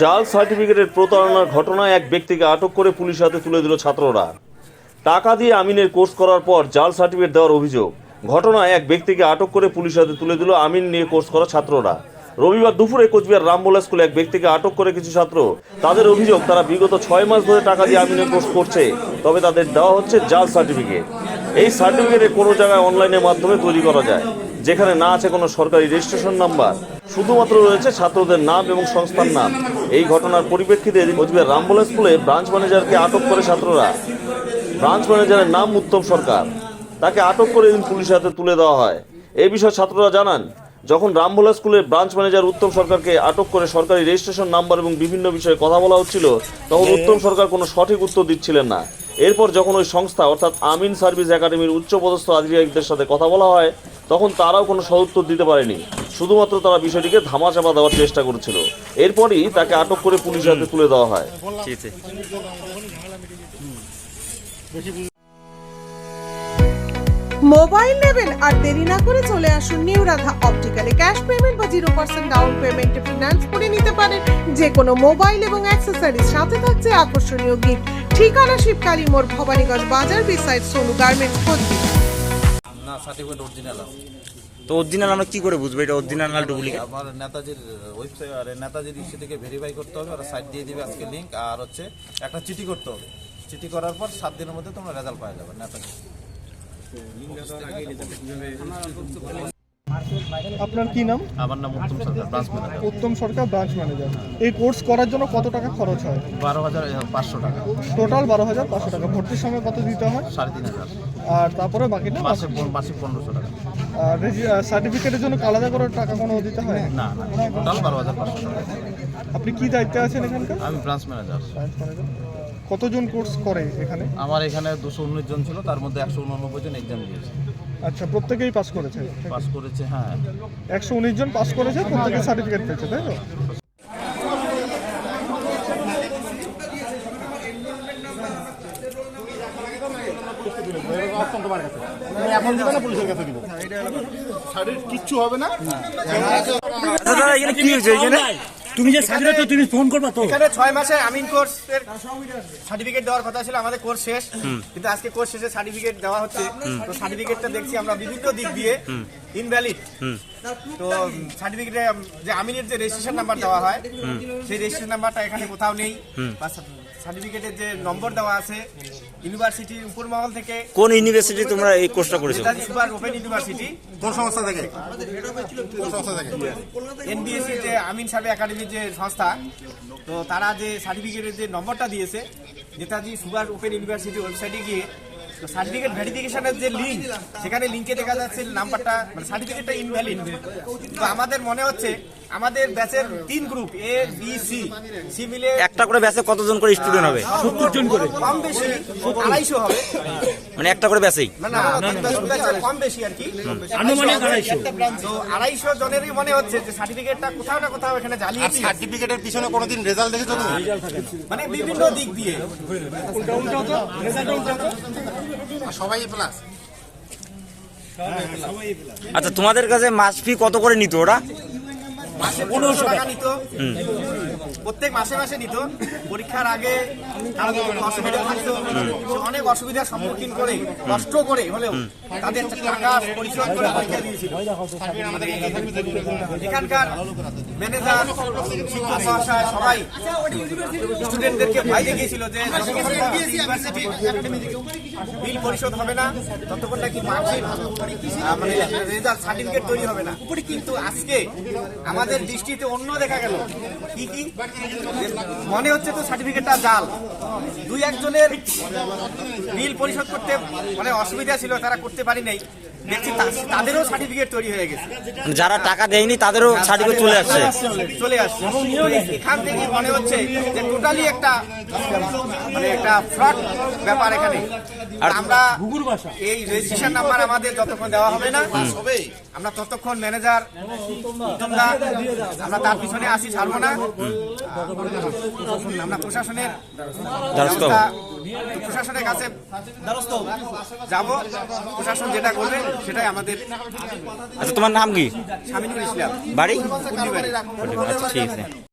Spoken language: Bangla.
জাল সার্টিফিকেটের প্রতারণার ঘটনায় এক ব্যক্তিকে আটক করে পুলিশ হাতে তুলে দিল ছাত্ররা। টাকা দিয়ে আমিনের কোর্স করার পর জাল সার্টিফিকেট দেওয়ার অভিযোগ। ঘটনায় এক ব্যক্তিকে আটক করে পুলিশ হাতে তুলে দিল আমিন নিয়ে কোর্স করা ছাত্ররা। রবিবার দুপুরে কোচবিহার রামবোলা স্কুলে এক ব্যক্তিকে আটক করে কিছু ছাত্র। তাদের অভিযোগ, তারা বিগত ছয় মাস ধরে টাকা দিয়ে আমিনের কোর্স করছে, তবে তাদের দেওয়া হচ্ছে জাল সার্টিফিকেট। এই সার্টিফিকেটে কোনো জায়গায় অনলাইনের মাধ্যমে তৈরি করা যায়, যেখানে না আছে কোনো সরকারি রেজিস্ট্রেশন নাম্বার। শুধুমাত্র রয়েছে ছাত্রদের নাম এবং সংস্থার নাম। এই ঘটনার পরিপ্রেক্ষিতে কোচবিহার রামবোলা স্কুলে ব্রাঞ্চ ম্যানেজারকে আটক করে ছাত্ররা। ব্রাঞ্চ ম্যানেজারের নাম উত্তম সরকার। তাকে আটক করে এদিন পুলিশের হাতে তুলে দেওয়া হয়। এই বিষয়ে ছাত্ররা জানান, যখন রামভোলা স্কুলের ব্রাঞ্চ ম্যানেজার উত্তম সরকারকে আটক করে সরকারি রেজিস্ট্রেশন নাম্বার এবং বিভিন্ন বিষয়ে কথা বলা হচ্ছিল, তখন উত্তম সরকার কোনো সঠিক উত্তর দিচ্ছিলেন না। এরপর যখন ওই সংস্থা, অর্থাৎ আমিন সার্ভিস একাডেমির উচ্চপদস্থ আধিকারিকদের সাথে কথা বলা হয়, তখন তারাও কোনো সদুত্তর দিতে পারেনি। শুধুমাত্র তারা বিষয়টিকে ধামাচাপা দেওয়ার চেষ্টা করেছিল। এরপরই তাকে আটক করে পুলিশ হাতে তুলে দেওয়া হয়। মোবাইল নেবেন আর দেরি না করে চলে আসুন নিউ রাধা অপটিক্যালে। ক্যাশ পেমেন্ট বা জিরো পার্সেন্ট ডাউন পেমেন্টে ফিনান্স করে নিতে পারেন। যে কোনো মোবাইল এবং অ্যাক্সেসরিজ সাথে থাকছে আকর্ষণীয় গিফট। ঠিকানা শিবকালী মোড়, ভবানীগঞ্জ বাজার বিসাইড সোনু গার্মেন্টস কোচবিহার না সার্টিফিকেট অরিজিনাল আছে। তো অরিজিনাল আমরা কি করে বুঝব? এটা অরিজিনাল না ডুপ্লিকেট আমার নেতাজির ওয়েবসাইট আর নেতাজির ইস্যু থেকে ভেরিফাই করতে হবে ওরা সাইট দিয়ে দিবে আজকে লিঙ্ক আর হচ্ছে একটা চিঠি করতে হবে। চিঠি করার পর সাত দিনের মধ্যে তোমরা রেজাল্ট পাওয়া যাবে নেতাজি। আপনার কি নাম? আমার নাম Uttam Sarkar branch manager Uttam Sarkar branch manager এই কোর্স করার জন্য কত টাকা খরচ হয়? বারো হাজার পাঁচশো টাকা। টোটাল বারো হাজার পাঁচশো টাকা। ভর্তির সময় কত দিতে হয়? সাড়ে তিন হাজার। আর তারপরে বাকিটা মাসে মাসিক পনেরোশো টাকা। আর সার্টিফিকেটের জন্য আলাদা করে টাকা কোনো দিতে হয়? না না টোটাল বারো হাজার পাঁচশো টাকা। আপনি কি দায়িত্বে আছেন এখানকার? আমি ব্রাঞ্চ ম্যানেজার ব্রাঞ্চ ম্যানেজার কতজন কোর্স করে এখানে? আমার এখানে দুশো উনিশ জন ছিল তার মধ্যে একশো উননব্বই জন এক্সাম দিয়েছে। আচ্ছা প্রত্যেকেই পাস করেছে? পাস করেছে হ্যাঁ। একশো উনিশ জন পাস করেছে প্রত্যেকে সার্টিফিকেট পেয়েছে তাই তো? আচ্ছা দাদা এখানে কি হয়েছে? এখানে তুমি যে সার্টিফিকেট তুমি ফোন করবা তো। এখানে ছয় মাসে আমিন কোর্সের সার্টিফিকেট দেওয়ার কথা ছিল আমাদের কোর্স শেষ। কিন্তু আজকে কোর্স শেষে সার্টিফিকেট দেওয়া হচ্ছে। তো সার্টিফিকেটটা দেখছি আমরা বিভিন্ন দিক দিয়ে ইনভ্যালিড তো সার্টিফিকেটে যে আমিনের যে রেজিস্ট্রেশন নাম্বার দেওয়া হয় সেই রেজিস্ট্রেশন নাম্বারটা এখানে কোথাও নেই। সার্টিফিকেটের যে নম্বর দেওয়া আছে ইউনিভার্সিটির উপর মহল থেকে কোন ইউনিভার্সিটি তোমরা এই কোর্সটা করেছ? Netaji open university. কোন সংস্থা থেকে? এনবিএসসি যে আমিন সাহেব একাডেমির যে সংস্থা তো তারা যে সার্টিফিকেটের যে নম্বরটা দিয়েছে নেতাজি সুভাষ ওপেন ইউনিভার্সিটি ওয়েবসাইটে গিয়ে তো সার্টিফিকেট ভেরিফিকেশনের যে লিঙ্ক সেখানে লিঙ্কে দেখা যাচ্ছে নাম্বারটা মানে সার্টিফিকেটটা ইনভ্যালিড তো আমাদের মনে হচ্ছে আমাদের ব্যাচের তিন group A B C C মিলে একটা করে ব্যাচে কতজন করে স্টুডেন্ট হবে? সত্তর জন করে। কম বেশি আড়াইশো হবে। মানে একটা করে ব্যাচেই না না কম বেশি আর কি। আনুমানিক আড়াইশো। তো আড়াইশো জনেরই মনে হচ্ছে যে সার্টিফিকেটটা কোথাও না কোথাও এখানে জালিয়াতি সার্টিফিকেটের পিছনে কোনোদিন রেজাল্ট দেখেছ তুমি? মানে বিভিন্ন দিক দিয়ে। সবাই প্লাস আচ্ছা তোমাদের কাছে মাস ফি কত করে নিত ওরা? মাসে পনেরোশো টাকা নিত। প্রত্যেক মাসে মাসে নিত পরীক্ষার আগে অসুবিধা থাকতো। অনেক অসুবিধার সম্মুখীন করে কষ্ট করে হলেও তাদের টাকা, পরিশ্রম করে পরীক্ষা দিয়েছিল। এখানকার ম্যানেজার শিক্ষক মহাশয় সবাই স্টুডেন্টদেরকে ভয় দেখিয়েছিল যে বিল পরিশোধ হবে না, ততক্ষণ নাকি মার্কশিট মানে রেজাল্ট সার্টিফিকেট তৈরি হবে না। কিন্তু আজকে আমাদের দৃষ্টিতে অন্য দেখা গেল। কি কি? মনে হচ্ছে তো সার্টিফিকেটটা জাল। দুই একজনের বিল পরিশোধ করতে মানে অসুবিধা ছিল তারা করতে পারি নাই। দেখছি তাদেরও সার্টিফিকেট তৈরি হয়ে গেছে। যারা টাকা দেয়নি তাদেরও সার্টিফিকেট চলে আসছে। চলে আসছে। এখান থেকে মনে হচ্ছে যে টোটালি একটা মানে একটা ফ্রড ব্যাপার এখানে। আর আমরা এই রেজিস্ট্রেশন নাম্বার আমাদের যতক্ষণ দেওয়া হবে না আমরা ততক্ষণ ম্যানেজার আমরা তার পিছনে আসি ছাড়বো না। আমরা প্রশাসনের প্রশাসনের কাছে যাব। প্রশাসন যেটা করবে সেটাই আমাদের আচ্ছা তোমার নাম কি? স্বামীনুর ইসলাম। বাড়ি? আচ্ছা ঠিক আছে।